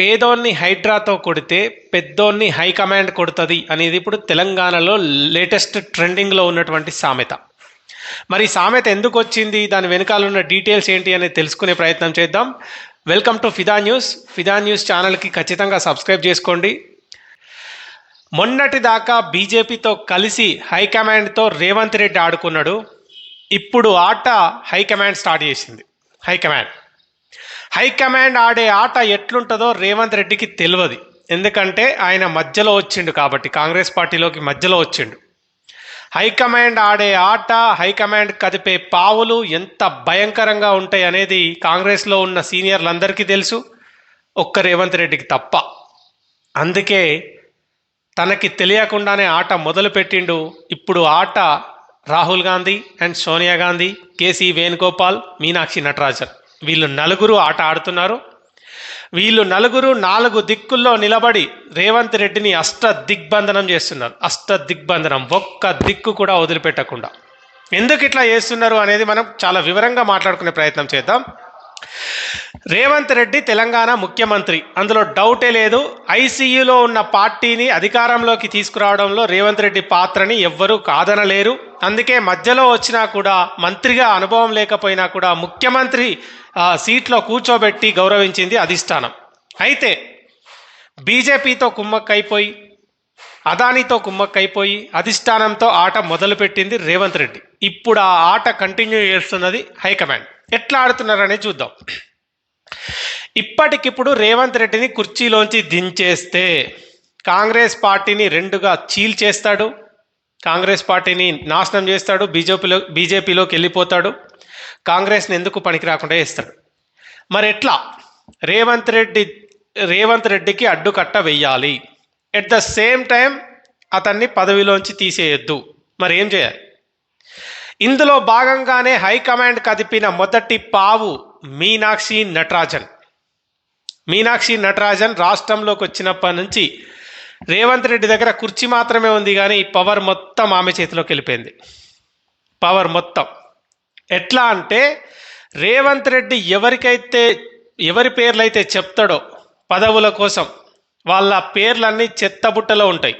పేదోన్ని హైడ్రాతో కొడితే పెద్దోన్ని హైకమాండ్ కొడుతుంది అనేది ఇప్పుడు తెలంగాణలో లేటెస్ట్ ట్రెండింగ్లో ఉన్నటువంటి సామెత. మరి సామెత ఎందుకు వచ్చింది? దాని వెనకాల ఉన్న డీటెయిల్స్ ఏంటి అనేది తెలుసుకునే ప్రయత్నం చేద్దాం. Welcome to Fida news. Fida news ఛానల్కి ఖచ్చితంగా సబ్స్క్రైబ్ చేసుకోండి. మొన్నటి దాకా బీజేపీతో కలిసి హైకమాండ్తో రేవంత్ రెడ్డి ఆడుకున్నాడు. ఇప్పుడు ఆట హైకమాండ్ స్టార్ట్ చేసింది. హైకమాండ్ హైకమాండ్ ఆడే ఆట ఎట్లుంటుందో రేవంత్ రెడ్డికి తెలియదు. ఎందుకంటే ఆయన మధ్యలో వచ్చిండు కాబట్టి కాంగ్రెస్ పార్టీలోకి మధ్యలో వచ్చిండు. హైకమాండ్ ఆడే ఆట హైకమాండ్ కదిపే పావులు ఎంత భయంకరంగా ఉంటాయి అనేది కాంగ్రెస్లో ఉన్న సీనియర్లందరికీ తెలుసు. ఒక్క రేవంత్ రెడ్డికి తప్ప. అందుకే తనకి తెలియకుండానే ఆట మొదలుపెట్టిండు. ఇప్పుడు ఆట Rahul Gandhi and Sonia Gandhi K C Venugopal Meenakshi Natarajan. వీళ్ళు నలుగురు ఆట ఆడుతున్నారు. వీళ్ళు నలుగురు నాలుగు దిక్కుల్లో నిలబడి రేవంత్ రెడ్డిని అష్ట దిగ్బంధనం చేస్తున్నారు. అష్ట దిగ్బంధనం ఒక్క దిక్కు కూడా వదిలిపెట్టకుండా. ఎందుకు ఇట్లా చేస్తున్నారు అనేది మనం చాలా వివరంగా మాట్లాడుకునే ప్రయత్నం చేద్దాం. రేవంత్ రెడ్డి తెలంగాణ ముఖ్యమంత్రి. అందులో డౌటే లేదు. ఐసీయూలో ఉన్న పార్టీని అధికారంలోకి తీసుకురావడంలో రేవంత్ రెడ్డి పాత్రని ఎవ్వరూ కాదనలేరు. అందుకే మధ్యలో వచ్చినా కూడా మంత్రిగా అనుభవం లేకపోయినా కూడా ముఖ్యమంత్రి సీట్లో కూర్చోబెట్టి గౌరవించింది అధిష్టానం. అయితే బీజేపీతో కుమ్మక్కైపోయి అదానితో కుమ్మక్కైపోయి అధిష్టానంతో ఆట మొదలుపెట్టింది రేవంత్ రెడ్డి. ఇప్పుడు ఆ ఆట కంటిన్యూ చేస్తున్నది హైకమాండ్. ఎట్లా ఆడుతున్నారనే చూద్దాం. ఇప్పటికిప్పుడు రేవంత్ రెడ్డిని కుర్చీలోంచి దించేస్తే కాంగ్రెస్ పార్టీని రెండుగా చీల్చేస్తాడు. కాంగ్రెస్ పార్టీని నాశనం చేస్తాడు. బీజేపీలో బీజేపీలోకి వెళ్ళిపోతాడు. కాంగ్రెస్ని ఎందుకు పనికి రాకుండా చేస్తాడు? మరి ఎట్లా? రేవంత్ రెడ్డి రేవంత్ రెడ్డికి అడ్డుకట్ట వెయ్యాలి. ఎట్ ద సేమ్ టైం అతన్ని పదవిలోంచి తీసేయొద్దు. మరి ఏం చేయాలి? ఇందులో భాగంగానే హైకమాండ్ కదిపిన మొదటి పావు మీనాక్షి నటరాజన్. మీనాక్షి నటరాజన్ రాష్ట్రంలోకి వచ్చినప్పటి నుంచి రేవంత్ రెడ్డి దగ్గర కుర్చీ మాత్రమే ఉంది కానీ పవర్ మొత్తం ఆమె చేతిలోకి వెళ్ళిపోయింది. పవర్ మొత్తం. ఎట్లా అంటే రేవంత్ రెడ్డి ఎవరికైతే ఎవరి పేర్లు అయితే చెప్తాడో పదవుల కోసం వాళ్ళ పేర్లన్నీ చెత్తబుట్టలో ఉంటాయి.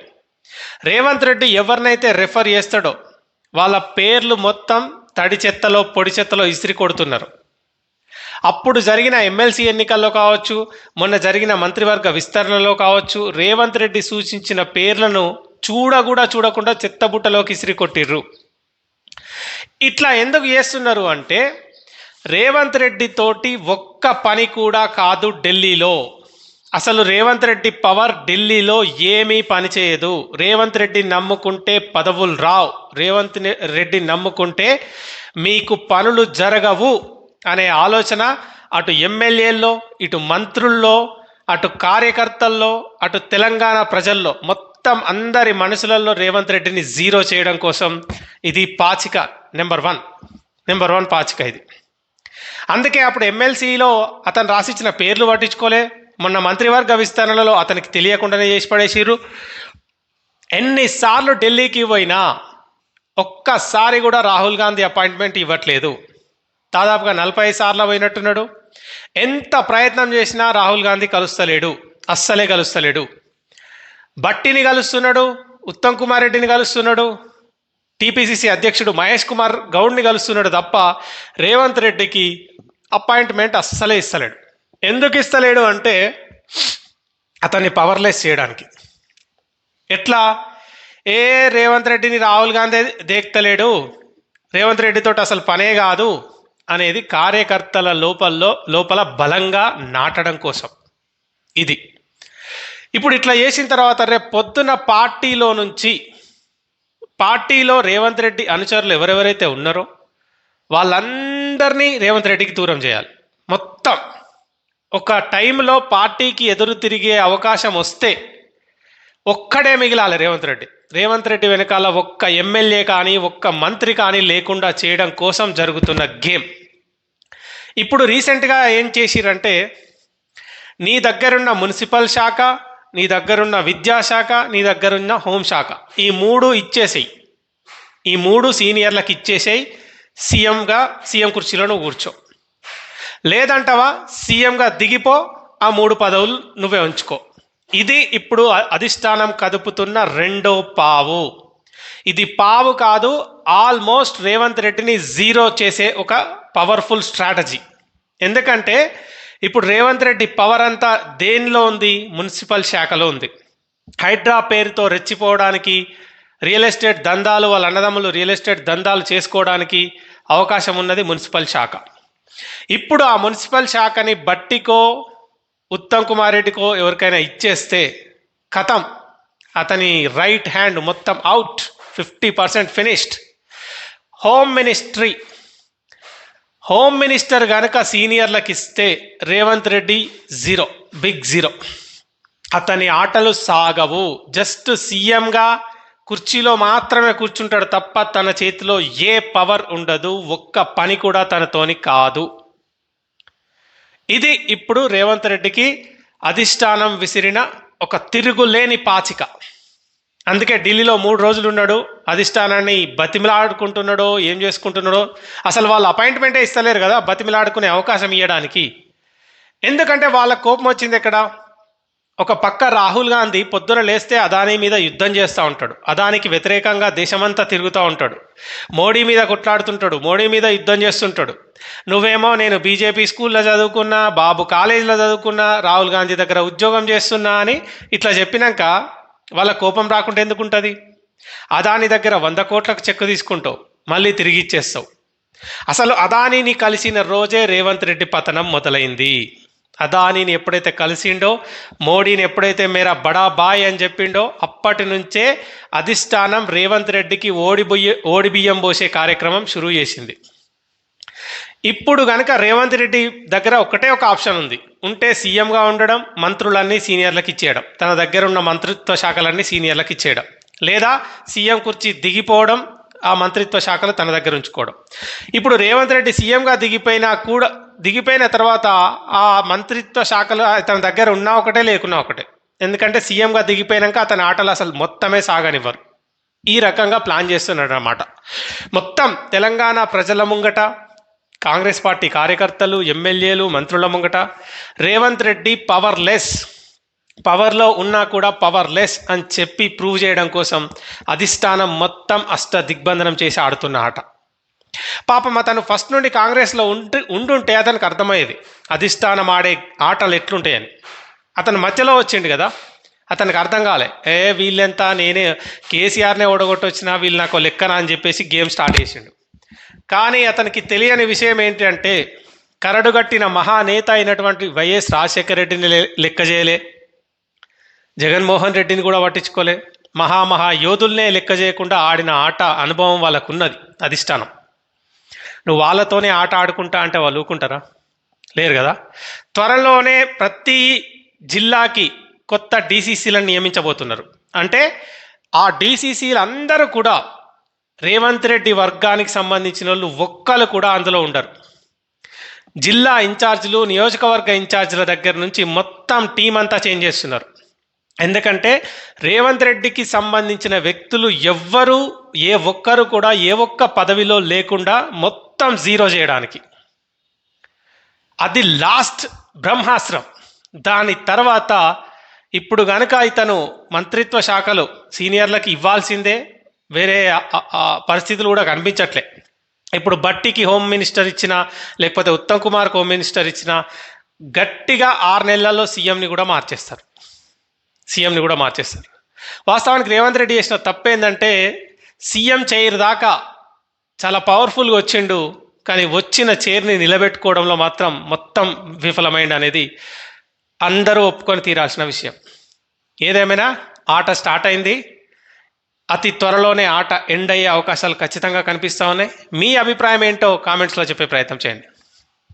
రేవంత్ రెడ్డి ఎవరినైతే రెఫర్ చేస్తాడో వాళ్ళ పేర్లు మొత్తం తడి చెత్తలో పొడి చెత్తలో ఇసిరి కొడుతున్నారు. అప్పుడు జరిగిన ఎమ్మెల్సీ ఎన్నికల్లో కావచ్చు మొన్న జరిగిన మంత్రివర్గ విస్తరణలో కావచ్చు రేవంత్ రెడ్డి సూచించిన పేర్లను చూడ కూడా చూడకుండా చెత్తబుట్టలోకి ఇసిరి కొట్టిర్రు ఇట్లా ఎందుకు చేస్తున్నారు అంటే రేవంత్ రెడ్డి తోటి ఒక్క పని కూడా కాదు ఢిల్లీలో. అసలు రేవంత్ రెడ్డి పవర్ ఢిల్లీలో ఏమీ పనిచేయదు రేవంత్ రెడ్డి నమ్ముకుంటే పదవులు రావు. రేవంత్ రెడ్డి నమ్ముకుంటే మీకు పనులు జరగవు. అనే ఆలోచన అటు ఎమ్మెల్యేల్లో ఇటు మంత్రుల్లో అటు కార్యకర్తల్లో అటు తెలంగాణ ప్రజల్లో మొత్తం అందరి మనసులలో రేవంత్ రెడ్డిని జీరో చేయడం కోసం ఇది పాచిక నెంబర్ వన్. నెంబర్ వన్ పాచిక ఇది. అందుకే అప్పుడు ఎమ్మెల్సీలో అతను రాసిచ్చిన పేర్లు పట్టించుకోలే. మొన్న మంత్రివర్గ విస్తరణలో అతనికి తెలియకుండానే చేసి పడేసిర్రు. ఎన్నిసార్లు ఢిల్లీకి పోయినా ఒక్కసారి కూడా రాహుల్ గాంధీ అపాయింట్మెంట్ ఇవ్వట్లేదు. దాదాపుగా నలభై సార్లు పోయినట్టున్నాడు. ఎంత ప్రయత్నం చేసినా రాహుల్ గాంధీ కలుస్తలేడు. అస్సలే కలుస్తలేడు. బట్టిని కలుస్తున్నాడు ఉత్తమ్ కుమార్ రెడ్డిని కలుస్తున్నాడు టీపీసీసీ అధ్యక్షుడు మహేష్ కుమార్ గౌడ్ని కలుస్తున్నాడు తప్ప రేవంత్ రెడ్డికి అపాయింట్మెంట్ అస్సలే ఇస్తలేడు. ఎందుకు ఇస్తలేడు అంటే అతన్ని పవర్లెస్ చేయడానికి. ఎట్లా? ఏ రేవంత్ రెడ్డిని రాహుల్ గాంధీ దేక్తలేడు. రేవంత్ రెడ్డితో అసలు పనే కాదు. అనేది కార్యకర్తల లోపల్లో లోపల బలంగా నాటడం కోసం. ఇది. ఇప్పుడు ఇట్లా చేసిన తర్వాత రేపు పొద్దున పార్టీలో నుంచి పార్టీలో రేవంత్ రెడ్డి అనుచరులు ఎవరెవరైతే ఉన్నారో వాళ్ళందరినీ రేవంత్ రెడ్డికి దూరం చేయాలి. మొత్తం. ఒక టైంలో పార్టీకి ఎదురు తిరిగే అవకాశం వస్తే ఒక్కడే మిగిలాలి రేవంత్ రెడ్డి. రేవంత్ రెడ్డి వెనకాల ఒక్క ఎమ్మెల్యే కానీ ఒక్క మంత్రి కానీ లేకుండా చేయడం కోసం జరుగుతున్న గేమ్. ఇప్పుడు రీసెంట్గా ఏం చేసిరంటే నీ దగ్గరున్న మున్సిపల్ శాఖ నీ దగ్గరున్న విద్యాశాఖ నీ దగ్గరున్న హోంశాఖ ఈ మూడు ఇచ్చేసేయి. ఈ మూడు సీనియర్లకు ఇచ్చేసేయి సీఎంగా సీఎం కుర్చీలో నువ్వు కూర్చో. లేదంటవా సీఎంగా దిగిపో ఆ మూడు పదవులు నువ్వే ఉంచుకో. ఇది ఇప్పుడు అధిష్టానం కదుపుతున్న రెండో పావు. ఇది పావు కాదు ఆల్మోస్ట్ రేవంత్ రెడ్డిని జీరో చేసే ఒక పవర్ఫుల్ స్ట్రాటజీ ఎందుకంటే ఇప్పుడు రేవంత్ రెడ్డి పవర్ అంతా దేనిలో ఉంది? మున్సిపల్ శాఖలో ఉంది. హైడ్రా పేరుతో రెచ్చిపోవడానికి రియల్ ఎస్టేట్ దందాలు వాళ్ళ అన్నదమ్ములు రియల్ ఎస్టేట్ దందాలు చేసుకోవడానికి అవకాశం ఉన్నది మున్సిపల్ శాఖ. ఇప్పుడు ఆ మున్సిపల్ శాఖని బట్టికో ఉత్తమ్ కుమార్ రెడ్డికో ఎవరికైనా ఇచ్చేస్తే కథం అతని రైట్ హ్యాండ్ మొత్తం out fifty percent finished home ministry home minister కనుక సీనియర్లకు ఇస్తే Revanth Reddy zero big zero అతని ఆటలు సాగవు. జస్ట్ సీఎంగా కుర్చీలో మాత్రమే కూర్చుంటాడు తప్ప తన చేతిలో ఏ పవర్ ఉండదు. ఒక్క పని కూడా తనతోని కాదు. ఇది ఇప్పుడు రేవంత్ రెడ్డికి అధిష్టానం విసిరిన ఒక తిరుగులేని పాచిక. అందుకే ఢిల్లీలో మూడు రోజులు ఉన్నాడు అధిష్టానాన్ని బతిమిలాడుకుంటున్నాడో ఏం చేసుకుంటున్నాడో అసలు వాళ్ళు అపాయింట్మెంటే ఇస్తలేరు కదా బతిమిలాడుకునే అవకాశం ఇవ్వడానికి ఎందుకంటే వాళ్ళ కోపం వచ్చింది ఎక్కడ? ఒక పక్క రాహుల్ గాంధీ పొద్దున లేస్తే అదానీ మీద యుద్ధం చేస్తూ ఉంటాడు. అదానికి వ్యతిరేకంగా దేశమంతా తిరుగుతూ ఉంటాడు. మోడీ మీద కొట్లాడుతుంటాడు మోడీ మీద యుద్ధం చేస్తుంటాడు. నువ్వేమో నేను బీజేపీ స్కూల్లో చదువుకున్నా బాబు కాలేజీలో చదువుకున్నా రాహుల్ గాంధీ దగ్గర ఉద్యోగం చేస్తున్నా అని ఇట్లా చెప్పినాక వాళ్ళ కోపం రాకుండా ఎందుకు ఉంటుంది అదాని దగ్గర వంద కోట్లకు చెక్ తీసుకుంటావు మళ్ళీ తిరిగి ఇచ్చేస్తావు. అసలు అదానీని కలిసిన రోజే రేవంత్ రెడ్డి పతనం మొదలైంది. అదానీని ఎప్పుడైతే కలిసిండో మోడీని ఎప్పుడైతే మేరా బడా బాయ్ అని చెప్పిండో అప్పటి నుంచే అధిష్టానం రేవంత్ రెడ్డికి ఓడి ఓడిబియ్యం పోసే కార్యక్రమం షురూ చేసింది. ఇప్పుడు కనుక రేవంత్ రెడ్డి దగ్గర ఒకటే ఒక ఆప్షన్ ఉంది. ఉంటే సీఎంగా ఉండడం మంత్రులన్నీ సీనియర్లకు ఇచ్చేయడం. తన దగ్గర ఉన్న మంత్రిత్వ శాఖలన్నీ సీనియర్లకు ఇచ్చేయడం. లేదా సీఎం కుర్చీ దిగిపోవడం ఆ మంత్రిత్వ శాఖలు తన దగ్గర ఉంచుకోవడం. ఇప్పుడు రేవంత్ రెడ్డి సీఎంగా దిగిపోయినా కూడా దిగిపోయిన తర్వాత ఆ మంత్రిత్వ శాఖలు తన దగ్గర ఉన్నా ఒకటే లేకున్నా ఒకటే. ఎందుకంటే సీఎంగా దిగిపోయినాక అతని ఆటలు అసలు మొత్తమే సాగనివ్వరు. ఈ రకంగా ప్లాన్ చేస్తున్నాడు అన్నమాట మొత్తం తెలంగాణ ప్రజల ముంగట కాంగ్రెస్ పార్టీ కార్యకర్తలు ఎమ్మెల్యేలు మంత్రుల ముంగట రేవంత్ రెడ్డి పవర్లెస్. పవర్లో ఉన్నా కూడా పవర్లెస్ అని చెప్పి ప్రూవ్ చేయడం కోసం అధిష్టానం మొత్తం అష్ట దిగ్బంధనం చేసి ఆడుతున్న ఆట పాపం అతను ఫస్ట్ నుండి కాంగ్రెస్లో ఉండి ఉండుంటే అతనికి అర్థమయ్యేది అధిష్టానం ఆడే ఆటలు ఎట్లుంటాయని. అతను మధ్యలో వచ్చిండు కదా అతనికి అర్థం కాలే. ఏ వీళ్ళెంత నేనే కేసీఆర్నే ఓడగొట్టొచ్చినా వీళ్ళు నాకు లెక్కన అని చెప్పేసి గేమ్ స్టార్ట్ చేసిండు. కానీ అతనికి తెలియని విషయం ఏంటంటే కరడుగట్టిన మహానేత అయినటువంటి వైఎస్ రాజశేఖర రెడ్డిని లెక్క చేయలే. జగన్మోహన్ రెడ్డిని కూడా పట్టించుకోలే. మహామహా యోధుల్నే లెక్క చేయకుండా ఆడిన ఆట అనుభవం వాళ్ళకున్నది అధిష్టానం. నువ్వు వాళ్ళతోనే ఆట ఆడుకుంటా అంటే వాళ్ళు ఊకుంటారా లేరు కదా? త్వరలోనే ప్రతి జిల్లాకి కొత్త డీసీసీలను నియమించబోతున్నారు. అంటే ఆ డీసీసీలు అందరూ కూడా రేవంత్ రెడ్డి వర్గానికి సంబంధించిన వాళ్ళు ఒక్కరు కూడా అందులో ఉండరు. జిల్లా ఇన్ఛార్జీలు నియోజకవర్గ ఇన్ఛార్జీల దగ్గర నుంచి మొత్తం టీం అంతా చేంజ్ చేస్తున్నారు. ఎందుకంటే రేవంత్ రెడ్డికి సంబంధించిన వ్యక్తులు ఎవ్వరూ ఏ ఒక్కరు కూడా ఏ ఒక్క పదవిలో లేకుండా మొత్తం జీరో చేయడానికి. అది లాస్ట్ బ్రహ్మాస్త్రం. దాని తర్వాత ఇప్పుడు గనక ఇతను మంత్రిత్వ శాఖలు సీనియర్లకు ఇవ్వాల్సిందే వేరే పరిస్థితులు కూడా కనిపించట్లే. ఇప్పుడు బట్టికి హోమ్ మినిస్టర్ ఇచ్చిన లేకపోతే ఉత్తమ్ కుమార్కి హోమ్ మినిస్టర్ ఇచ్చిన గట్టిగా ఆరు నెలల్లో సీఎంని కూడా మార్చేస్తారు. సీఎంని కూడా మార్చేస్తారు. వాస్తవానికి రేవంత్ రెడ్డి చేసిన తప్పేందంటే సీఎం చైర్ దాకా చాలా పవర్ఫుల్గా వచ్చిండు కానీ వచ్చిన చైర్ని నిలబెట్టుకోవడంలో మాత్రం మొత్తం విఫలమైంది అనేది అందరూ ఒప్పుకొని తీరాల్సిన విషయం. ఏదేమైనా ఆట స్టార్ట్ అయింది. అతి త్వరలోనే ఆట ఎండ్ అయ్యే అవకాశాలు ఖచ్చితంగా కనిపిస్తూ ఉన్నాయి. మీ అభిప్రాయం ఏంటో కామెంట్స్లో చెప్పే ప్రయత్నం చేయండి.